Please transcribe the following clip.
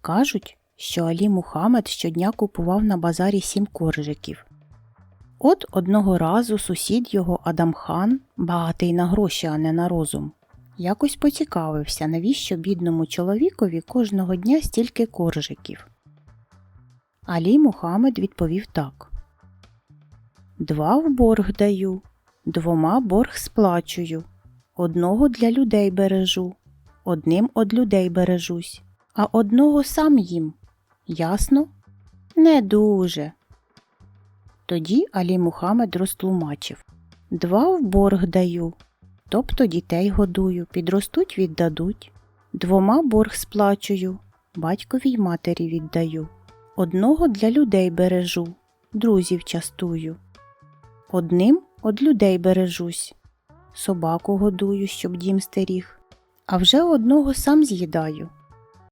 Кажуть, що Алі Мухаммед щодня купував на базарі сім коржиків. От одного разу сусід його Адамхан, багатий на гроші, а не на розум, якось поцікавився, навіщо бідному чоловікові кожного дня стільки коржиків. Алі Мухаммед відповів так Два в борг даю, двома борг сплачую, одного для людей бережу, одним од людей бережусь, а одного сам їм. Ясно? Не дуже. Тоді Алі Мухаммед розтлумачив Два в борг даю, тобто дітей годую, підростуть віддадуть. Двома борг сплачую, батькові й матері віддаю. Одного для людей бережу, друзів частую. Одним од людей бережусь, собаку годую, щоб дім стеріг, а вже одного сам з'їдаю,